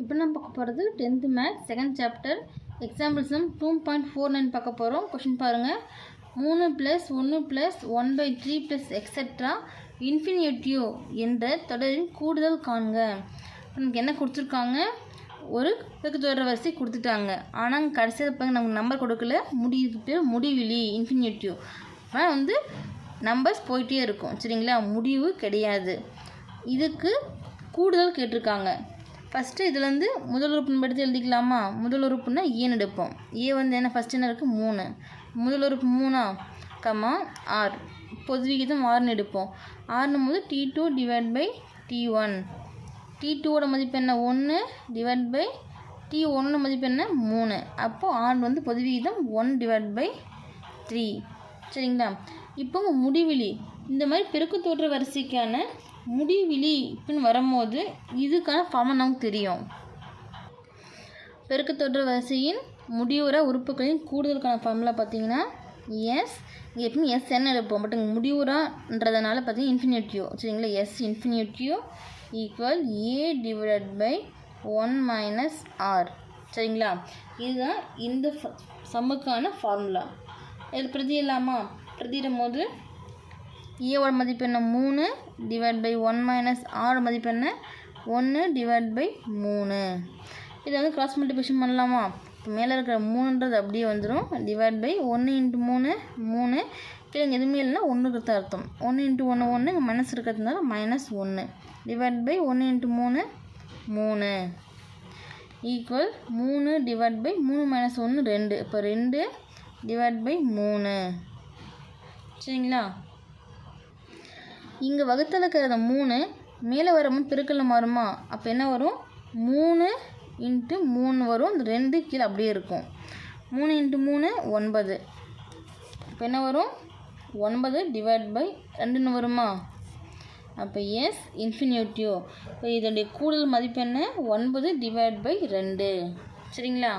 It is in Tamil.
இப்போ நம்ம பார்க்க போகிறது tenth maths second chapter examples நம்ம டூ பாயிண்ட் ஃபோர் நைன் பார்க்க போகிறோம் கொஷின் பாருங்கள் மூணு ப்ளஸ் ஒன்று plus one by three plus etcetera infinitive என்ற தொடரின் கூடுதல் காண்க. நமக்கு என்ன கொடுத்துருக்காங்க? ஒரு பெருக்கு தொடர் வரிசை கொடுத்துட்டாங்க. ஆனால் கடைசியில் பாருங்க நமக்கு நம்பர் கொடுக்கல. முடிவுக்கு பேர் முடிவிலி இன்ஃபினிட்டிவ் ஆனால் வந்து நம்பர்ஸ் போயிட்டே இருக்கும். சரிங்களா? முடிவு கிடையாது. இதுக்கு கூடுதல் கேட்டிருக்காங்க. ஃபஸ்ட்டு இதுலேருந்து முதல் உறுப்பு எடுத்து எழுதிக்கலாமா? முதல் உறுப்புனா ஏன்னு எடுப்போம். ஏ வந்து என்ன? ஃபஸ்ட் என்ன இருக்குது மூணு. முதல் உறுப்பு மூணா? கம்மா ஆர் பொது விகிதம் ஆறுன்னு எடுப்போம். ஆறுனும் போது T two divide by T one T டூவோட மதிப்பு என்ன? ஒன்று டிவைட் பை டி ஒன்று மதிப்பு என்ன? மூணு. அப்போது ஆர் வந்து பொது விகிதம் ஒன் டிவைட் பை த்ரீ சரிங்களா? இப்போ முடிவிலி. இந்த மாதிரி பெருக்கு தோற்ற வரிசைக்கான முடிவிலி இப்படின்னு வரும்போது இதுக்கான ஃபார்மை நமக்கு தெரியும். பெருக்கு வரிசையின் முடிவுற உறுப்புகளின் கூடுதலுக்கான ஃபார்முலா பார்த்தீங்கன்னா எஸ் இங்கே எப்பயும் எஸ் என்ன எடுப்போம். பட் இங்கே முடிவுறான்றதுனால பார்த்தீங்கன்னா இன்ஃபினிட்டிவ் சரிங்களா? S infinitive equal A divided by one minus R சரிங்களா? இதுதான் இந்த சம்முக்கான ஃபார்முலா இது பிரதியிடலாமா பிரதிடும் போது ஏவோட மதிப்பு என்ன? மூணு டிவைட் பை ஒன் மைனஸ் ஆரோட மதிப்பு என்ன? ஒன்று டிவைட் பை மூணு. இதை வந்து கிராஸ் மல்டிபிகேஷன் பண்ணலாமா? இப்போ மேலே இருக்கிற மூணுன்றது அப்படியே வந்துடும் டிவைட் பை ஒன்று இன்ட்டு மூணு மூணு. கீழே இங்கே எதுவுமே இல்லைன்னா ஒன்றுக்கு அர்த்தம். ஒன்று இன்ட்டு ஒன்று ஒன்று இங்கே மைனஸ் இருக்கிறதுனால மைனஸ் ஒன்று டிவைட் பை ஒன்று இன்ட்டு மூணு மூணு. ஈக்குவல் மூணு டிவைட் பை மூணு மைனஸ் ஒன்று ரெண்டு. இப்போ ரெண்டு டிவைட் பை மூணு. சரிங்களா? இங்கே வகுத்தில் இருக்கிற மூணு மேலே வரமும் பெருக்கல்ல வருமா அப்போ என்ன வரும்? மூணு இன்ட்டு மூணு வரும். இந்த ரெண்டு கீழே அப்படியே இருக்கும். மூணு இன்ட்டு மூணு ஒன்பது. இப்போ என்ன வரும்? ஒன்பது டிவைட் பை ரெண்டுன்னு வருமா? அப்போ எஸ் இன்ஃபினிட்டிவ் இப்போ இதனுடைய கூடுதல் மதிப்பு என்ன? ஒன்பது டிவைட் பை ரெண்டு. சரிங்களா?